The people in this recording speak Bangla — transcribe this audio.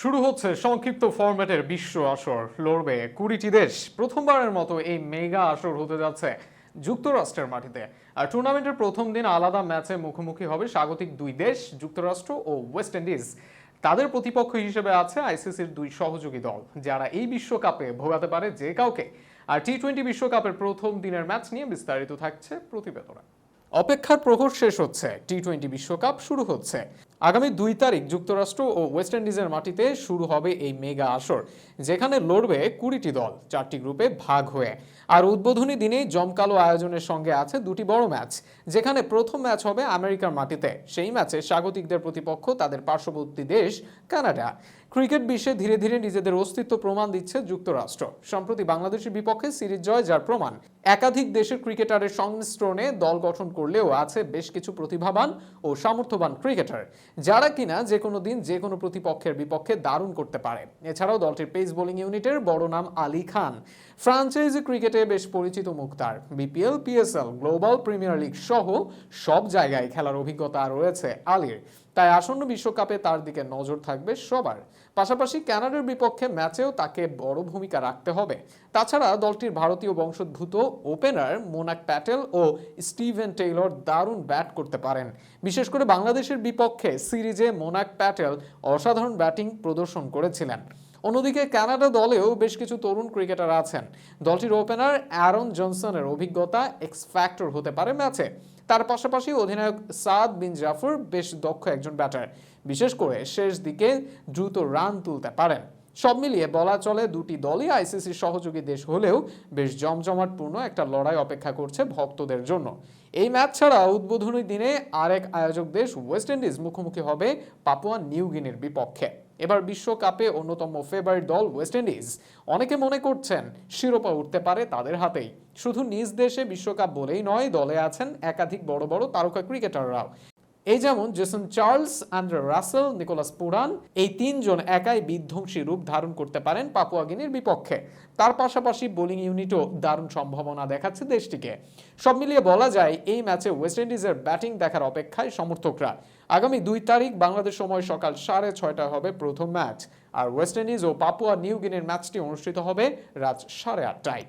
শুরু হচ্ছে সংক্ষিপ্ত ফরম্যাটের বিশ্ব আসর। লড়বে কুড়িটি দেশ। প্রথমবারের মতো এই মেগা আসর হতে যাচ্ছে যুক্তরাষ্ট্রের মাটিতে। আর টুর্নামেন্টের প্রথম দিন আলাদা ম্যাচে মুখোমুখি হবে স্বাগতিক দুই দেশ, যুক্তরাষ্ট্র ও ওয়েস্ট ইন্ডিজ। তাদের প্রতিপক্ষ হিসেবে আছে আইসিসির দুই সহযোগী দল, যারা এই বিশ্বকাপে ভোগাতে পারে যে কাউকে। আর টি টোয়েন্টি বিশ্বকাপের প্রথম দিনের ম্যাচ নিয়ে বিস্তারিত থাকছে প্রতিবেদনে। অপেক্ষার প্রহর শেষ হচ্ছে। টি টোয়েন্টি বিশ্বকাপ শুরু হচ্ছে। আগামী দুই তারিখ যুক্তরাষ্ট্র ও ওয়েস্ট ইন্ডিজের মাটিতে শুরু হবে এই মেগা আসর, যেখানে লড়বে কুড়িটি দল, চারটি গ্রুপে ভাগ হয়ে। আর উদ্বোধনী দিনেই জমকালো আয়োজনের সঙ্গে আছে দুটি বড় ম্যাচ, যেখানে প্রথম ম্যাচ হবে আমেরিকার মাটিতে। সেই ম্যাচে স্বাগতিকদের প্রতিপক্ষ তাদের পার্শ্ববর্তী দেশ, কানাডা। ক্রিকেট বিশ্বে ধীরে ধীরে নিজেদের অস্তিত্ব প্রমাণ দিচ্ছে যুক্তরাষ্ট্র। সম্প্রতি বাংলাদেশের বিপক্ষে সিরিজ জয় যার প্রমাণ। একাধিক দেশের ক্রিকেটারের সংমিশ্রণে দল গঠন করলেও আছে বেশ কিছু প্রতিভাবান ও সামর্থ্যবান ক্রিকেটার, যারা কিনা যে কোনো দিন যে কোনো প্রতিপক্ষের বিপক্ষে দারুণ করতে পারে। এছাড়াও দলটির পেস বোলিং ইউনিটের বড় নাম আলী খান। ফ্রাঞ্চাইজি ক্রিকেটে বেশ পরিচিত মুখ Muktar BPL, PSL, global premier league সহ সব জায়গায় খেলার অভিজ্ঞতা রয়েছে আলীর। তাই আসন্ন বিশ্বকাপে তার দিকে নজর থাকবে সবার। পাশাপাশি ক্যানাডার বিপক্ষে ম্যাচেও তাকে বড় ভূমিকা রাখতে হবে। তাছাড়া দলটির ভারতীয় বংশোদ্ভূত ওপেনার মোনাক প্যাটেল ও স্টিভেন টেইলর দারুণ ব্যাট করতে পারেন। বিশেষ করে বাংলাদেশের বিপক্ষে সিরিজে মোনাক প্যাটেল অসাধারণ ব্যাটিং প্রদর্শন করেছিলেন। অন্যদিকে কানাডা দলেও বেশ কিছু তরুণ ক্রিকেটার আছেন। দলটির ওপেনার অ্যারন জনসনের অভিজ্ঞতা এক্সফ্যাক্টর হতে পারে ম্যাচে। তার পাশাপাশি অধিনায়ক সাদ বিন জাফর বেশ দক্ষ একজন ব্যাটার। বিশেষ করে শেষ দিকে দ্রুত রান তুলতে পারেন। সব মিলিয়ে বলা চলে দুটি দলই আইসিসির সহযোগী দেশ হলেও বেশ জমজমাটপূর্ণ একটা লড়াই অপেক্ষা করছে ভক্তদের জন্য। এই ম্যাচ ছাড়া উদ্বোধনী দিনে আরেক আয়োজক দেশ ওয়েস্ট ইন্ডিজ মুখোমুখি হবে পাপুয়া নিউ গিনির বিপক্ষে। এবার বিশ্বকাপে অন্যতম ফেভারিট দল ওয়েস্ট ইন্ডিজ। অনেকে মনে করছেন শিরোপা উঠতে পারে তাদের হাতেই। শুধু নিজ দেশে বিশ্বকাপ বলেই নয়, দলে আছেন একাধিক বড় বড় তারকা ক্রিকেটাররাও। এই যেমন Jason Charles, Andre Russell, Nicholas Pooran, এই তিনজন একাই বিধ্বংসী রূপ ধারণ করতে পারেন পাপুয়া গিনির বিপক্ষে। তার পাশাপাশি বোলিং ইউনিটও দারুণ সম্ভাবনা দেখাচ্ছে দেশটিকে। সব মিলিয়ে বলা যায়, এই ম্যাচে ওয়েস্ট ইন্ডিজের ব্যাটিং দেখার অপেক্ষায় সমর্থকরা। আগামী দুই তারিখ বাংলাদেশ সময় সকাল সাড়ে ছয়টায় হবে প্রথম ম্যাচ, আর ওয়েস্ট ইন্ডিজ ও পাপুয়া নিউ গিনির ম্যাচটি অনুষ্ঠিত হবে রাত সাড়ে আটটায়।